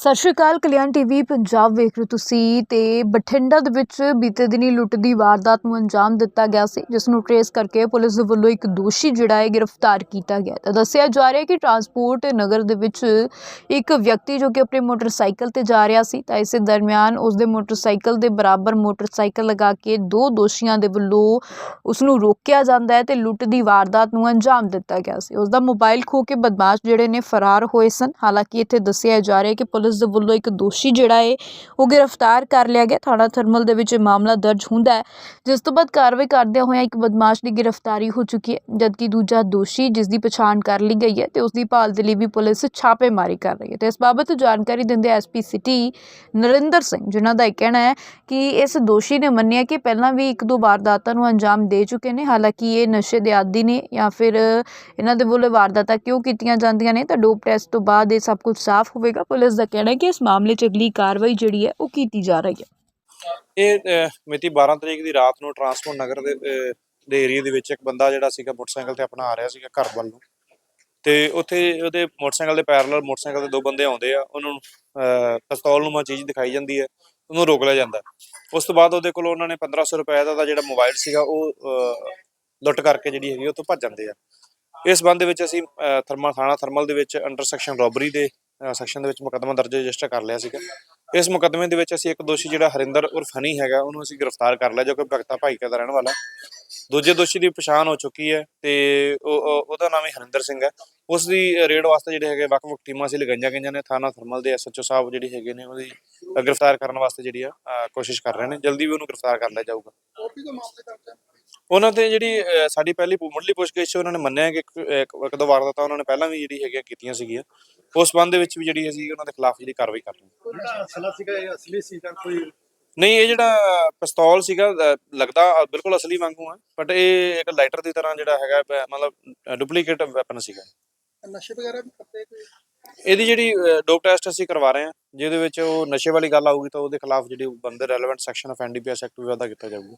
ਸਤਿ ਸ਼੍ਰੀ ਅਕਾਲ, ਕਲਿਆਣ ਟੀਵੀ ਪੰਜਾਬ ਵੇਖ ਰਹੇ ਹੋ ਤੁਸੀਂ ਤੇ ਬਠਿੰਡਾ ਦੇ ਵਿੱਚ ਬੀਤੇ ਦਿਨੀ ਲੁੱਟ ਦੀ ਵਾਰਦਾਤ ਨੂੰ ਅੰਜਾਮ ਦਿੱਤਾ ਗਿਆ ਸੀ, ਜਿਸ ਨੂੰ ਟਰੇਸ ਕਰਕੇ ਪੁਲਿਸ ਦੇ ਵੱਲੋਂ ਇੱਕ ਦੋਸ਼ੀ ਜਿਹੜਾ ਹੈ ਗ੍ਰਿਫਤਾਰ ਕੀਤਾ ਗਿਆ। ਤਾਂ ਦੱਸਿਆ ਜਾ ਰਿਹਾ ਹੈ ਕਿ ਟਰਾਂਸਪੋਰਟ ਨਗਰ ਦੇ ਵਿੱਚ ਇੱਕ ਵਿਅਕਤੀ ਜੋ ਕਿ ਆਪਣੇ ਮੋਟਰਸਾਈਕਲ ਤੇ ਜਾ ਰਿਹਾ ਸੀ, ਤਾਂ ਇਸੇ ਦਰਮਿਆਨ ਉਸ ਦੇ ਮੋਟਰਸਾਈਕਲ ਦੇ ਬਰਾਬਰ ਮੋਟਰਸਾਈਕਲ ਲਗਾ ਕੇ ਦੋ ਦੋਸ਼ੀਆਂ ਦੇ ਵੱਲੋਂ ਉਸ ਨੂੰ ਰੋਕਿਆ ਜਾਂਦਾ ਹੈ ਤੇ ਲੁੱਟ ਦੀ ਵਾਰਦਾਤ ਨੂੰ ਅੰਜਾਮ ਦਿੱਤਾ ਗਿਆ ਸੀ। ਉਸ ਦਾ ਮੋਬਾਈਲ ਖੋ ਕੇ ਬਦਮਾਸ਼ ਜਿਹੜੇ ਨੇ ਫਰਾਰ ਹੋਏ ਸਨ। ਹਾਲਾਂਕਿ ਇੱਥੇ ਦੱਸਿਆ ਜਾ ਰਿਹਾ ਹੈ ਕਿ ਪੁਲਿਸ ਪੁਲਿਸ ਦੇ ਵੱਲੋਂ ਇੱਕ ਦੋਸ਼ੀ ਜਿਹੜਾ ਹੈ ਉਹ ਗ੍ਰਿਫਤਾਰ ਕਰ ਲਿਆ ਗਿਆ। ਥਾਣਾ ਥਰਮਲ ਦੇ ਵਿੱਚ ਇਹ ਮਾਮਲਾ ਦਰਜ ਹੁੰਦਾ ਹੈ। ਜਿਸ ਤੋਂ ਬਾਅਦ ਕਾਰਵਾਈ ਕਰਦਿਆਂ ਹੋਇਆਂ ਇੱਕ ਬਦਮਾਸ਼ ਦੀ ਗ੍ਰਿਫਤਾਰੀ ਹੋ ਚੁੱਕੀ ਹੈ, ਜਦਕਿ ਦੂਜਾ ਦੋਸ਼ੀ ਜਿਸ ਦੀ ਪਛਾਣ ਕਰ ਲਈ ਗਈ ਹੈ ਤੇ ਉਸ ਦੀ ਭਾਲ ਦੇ ਲਈ ਵੀ ਪੁਲਿਸ ਛਾਪੇਮਾਰੀ ਕਰ ਰਹੀ ਹੈ। ਤੇ ਇਸ ਬਾਬਤ ਜਾਣਕਾਰੀ ਦਿੰਦੇ ਐਸਪੀ ਸਿਟੀ ਨਰਿੰਦਰ ਸਿੰਘ, ਜਿਨ੍ਹਾਂ ਦਾ ਇਹ ਕਹਿਣਾ ਹੈ ਕਿ ਇਸ ਦੋਸ਼ੀ ਨੇ ਮੰਨਿਆ ਕਿ ਪਹਿਲਾਂ ਵੀ ਇੱਕ ਦੋ ਵਾਰਦਾਤਾਂ ਨੂੰ ਅੰਜਾਮ ਦੇ ਚੁੱਕੇ ਨੇ, ਹਾਲਾਂਕਿ ਇਹ ਨਸ਼ੇ ਦੇ ਆਦੀ ਨੇ ਜਾਂ ਫਿਰ ਇਹਨਾਂ ਦੇ ਵੱਲੋਂ ਵਾਰਦਾਤਾਂ ਕਿਉਂ ਕੀਤੀਆਂ ਜਾਂਦੀਆਂ ਨੇ, ਤਾਂ ਡੋਪ ਟੈਸਟ ਤੋਂ ਬਾਅਦ ਇਹ ਸਭ ਕੁਝ ਸਾਫ਼ ਹੋਵੇਗਾ। ਪੁਲਿਸ ਦਾ ਕਹਿਣਾ ਕਿ ਇਸ ਮਾਮਲੇ 'ਚ ਅਗਲੀ ਕਾਰਵਾਈ ਜਿਹੜੀ ਹੈ ਉਹ ਕੀਤੀ ਜਾ ਰਹੀ ਹੈ। ਇਹ ਅਹ, ਮਿਤੀ 12 ਤਰੀਕ ਦੀ ਰਾਤ ਨੂੰ ਟਰਾਂਸਪੋਰਟ ਨਗਰ ਦੇ ਅਹ, ਦੇ ਏਰੀਆ ਦੇ ਵਿੱਚ ਇੱਕ ਬੰਦਾ ਜਿਹੜਾ ਸੀਗਾ ਮੋਟਰਸਾਈਕਲ ਤੇ ਆਪਣਾ ਆ ਰਿਹਾ ਸੀਗਾ ਘਰ ਵੱਲ ਨੂੰ। ਤੇ ਉੱਥੇ ਉਹਦੇ ਮੋਟਰਸਾਈਕਲ ਦੇ ਪੈਰਲਲ ਮੋਟਰਸਾਈਕਲ ਤੇ ਦੋ ਬੰਦੇ ਆਉਂਦੇ ਆ ਉਹਨਾਂ ਨੂੰ ਅਹ, ਪਿਸਤੌਲ ਨੂੰ ਚੀਜ਼ ਦਿਖਾਈ ਜਾਂਦੀ ਹੈ ਉਹਨੂੰ ਰੋਕ ਲਿਆ ਜਾਂਦਾ। ਉਸ ਤੋਂ ਬਾਅਦ ਉਹਦੇ ਕੋਲ ਉਹਨਾਂ ਨੇ 1500 ਰੁਪਏ ਦਾ ਉਹਦਾ ਜਿਹੜਾ ਮੋਬਾਈਲ ਸੀਗਾ ਉਹ ਅਹ, ਲੁੱਟ ਕਰਕੇ ਜਿਹੜੀ ਹੈਗੀ ਉਹ ਤੋਂ ਭੱਜ ਜਾਂਦੇ ਆ। ਇਸ ਸੰਬੰਧ ਦੇ ਵਿੱਚ ਅਸੀਂ ਅਹ, ਥਰਮਲ ਥਾਣਾ ਥਰਮਲ ਦੇ ਵਿੱਚ ਅੰਡਰ ਸੈਕਸ਼ਨ ਰੋਬਰੀ ਦੇ ਸੈਕਸ਼ਨ ਦੇ ਵਿੱਚ ਮੁਕੱਦਮਾ ਦਰਜ ਰਜਿਸਟਰ ਕਰ ਲਿਆ ਸੀਗਾ। ਇਸ ਮੁਕੱਦਮੇ ਦੇ ਵਿੱਚ ਅਸੀਂ ਇੱਕ ਦੋਸ਼ੀ ਜਿਹੜਾ ਹਰਿੰਦਰ ਉਰਫ ਹਨੀ ਹੈਗਾ ਉਹਨੂੰ ਅਸੀਂ ਗ੍ਰਿਫਤਾਰ ਕਰ ਲਿਆ ਜੋ ਕਿ ਭਗਤਾ ਭਾਈਕਾ ਦਾ ਰਹਿਣ ਵਾਲਾ। ਦੂਜੇ ਦੋਸ਼ੀ ਦੀ ਪਛਾਣ ਹੋ ਚੁੱਕੀ ਹੈ ਤੇ ਉਹ- ਉਹ- ਉਹਦਾ ਨਾਮ ਹੈ ਹਰਿੰਦਰ ਸਿੰਘ ਹੈ। ਉਸ ਦੀ ਰੇਡ ਵਾਸਤੇ ਜਿਹੜੇ ਹੈਗੇ ਵੱਖ-ਵੱਖ ਟੀਮਾਂ ਅਸੀਂ ਲਗਾਈਆਂ ਗਈਆਂ ਨੇ ਥਾਣਾ ਥਰਮਲ ਦੇ ਐਸਐਚਓ ਸਾਹਿਬ ਜਿਹੜੇ ਹੈਗੇ ਨੇ ਉਹਦੀ ਗ੍ਰਿਫਤਾਰ ਕਰਨ ਵਾਸਤੇ ਜਿਹੜੀ ਆ ਕੋਸ਼ਿਸ਼ ਕਰ ਰਹੇ ਨੇ। ਜਲਦੀ ਵੀ ਉਹਨੂੰ ਗ੍ਰਿਫਤਾਰ ਕਰ ਲਿਆ ਜਾਊਗਾ। ਉਹਨਾਂ ਤੇ ਜਿਹੜੀ ਸਾਡੀ ਪਹਿਲੀ ਮੁੱਢਲੀ ਪੁੱਛਗਿੱਛ ਉਹਨਾਂ ਨੇ ਮੰਨਿਆ ਕਿ ਇੱਕ ਦੋ ਵਾਰਦਾਤਾਂ ਉਹਨਾਂ ਨੇ ਪਹਿਲਾਂ ਵੀ ਜਿਹੜੀ ਹੈਗੀਆਂ ਕੀਤੀਆਂ ਸੀਗੀਆਂ। ਉਸ ਸੰਬੰਧ ਦੇ ਵਿੱਚ ਵੀ ਜਿਹੜੀ ਅਸੀਂ ਉਹਨਾਂ ਦੇ ਖਿਲਾਫ ਜਿਹੜੀ ਕਾਰਵਾਈ ਕਰ ਰਹੇ ਹਾਂ। ਜਿਹੜਾ ਅਸਲਾ ਸੀਗਾ ਇਹ ਅਸਲੀ ਸੀ ਜਾਂ ਕੋਈ ਨਹੀਂ ਇਹ ਜਿਹੜਾ ਪਿਸਤੌਲ ਸੀਗਾ ਲੱਗਦਾ ਬਿਲਕੁਲ ਅਸਲੀ ਵਾਂਗੂ ਹੈ ਬਟ ਇਹ ਇੱਕ ਲਾਈਟਰ ਦੀ ਤਰ੍ਹਾਂ ਜਿਹੜਾ ਹੈਗਾ ਮਤਲਬ ਡੁਪਲੀਕੇਟ ਵੈਪਨ ਸੀਗਾ। ਨਸ਼ੇ ਵਗੈਰਾ ਵੀ ਕਰਦੇ ਕੋਈ? ਇਹਦੀ ਜਿਹੜੀ ਡੋਪ ਟੈਸਟ ਅਸੀਂ ਕਰਵਾ ਰਹੇ ਹਾਂ ਜਿਹਦੇ ਵਿੱਚ ਉਹ ਨਸ਼ੇ ਵਾਲੀ ਗੱਲ ਆਊਗੀ ਤਾਂ ਉਹਦੇ ਖਿਲਾਫ ਜਿਹੜੀ ਬੰਦੇ relevant section of NDPS act ਵੀ ਉਹਦਾ ਕੀਤਾ ਜਾਊਗਾ।